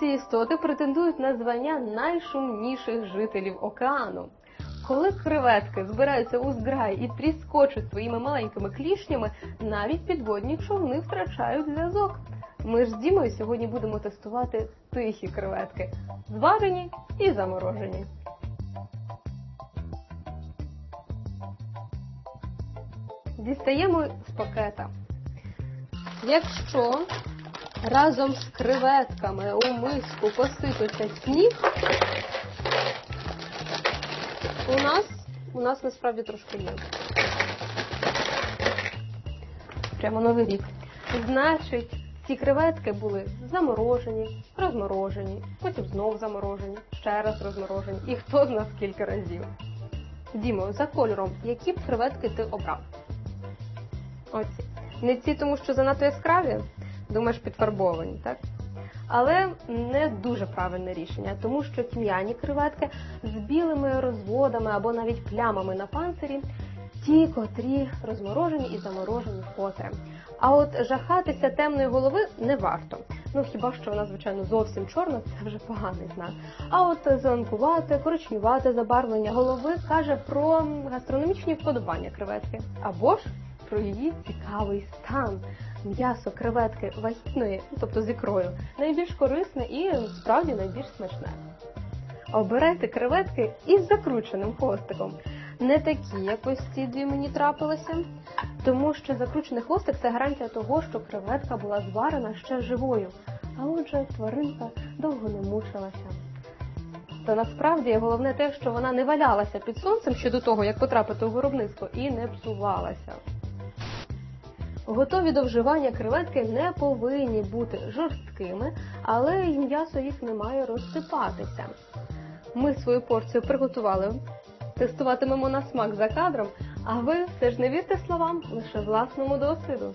Ці істоти претендують на звання найшумніших жителів океану. Коли креветки збираються у зграй і тріскочуть своїми маленькими клішнями, навіть підводні човни втрачають зв'язок. Ми ж з Дімою сьогодні будемо тестувати тихі креветки, зварені і заморожені. Дістаємо з пакета. Якщо разом з креветками у миску посипеться сніг, у нас, у нас насправді трошки є. Прямо новий рік. Значить, ці креветки були заморожені, розморожені, потім знову заморожені, ще раз розморожені. І хто з нас скільки разів. Дімо, за кольором, які б креветки ти обрав? Оці. Не ці, тому що занадто яскраві, думаєш, підфарбовані, так? Але не дуже правильне рішення, тому що тьмяні креветки з білими розводами або навіть плямами на панцирі, ті, котрі розморожені і заморожені вкотре. А от жахатися темної голови не варто. Ну хіба що вона, звичайно, зовсім чорна, це вже поганий знак. А от зеленкувате, коричнювате забарвлення голови каже про гастрономічні вподобання креветки. Або ж про її цікавий стан. М'ясо креветки вагітної, тобто з ікрою, найбільш корисне і справді найбільш смачне. Обирайте креветки із закрученим хвостиком. Не такі, як ось ці дві мені трапилися, тому що закручений хвостик це гарантія того, що креветка була зварена ще живою, а отже, тваринка довго не мучилася. Та насправді головне те, що вона не валялася під сонцем ще до того, як потрапити у виробництво, і не псувалася. Готові до вживання креветки не повинні бути жорсткими, але й м'ясо їх не має розсипатися. Ми свою порцію приготували. Тестуватимемо на смак за кадром, а ви все ж не вірте словам, лише власному досвіду.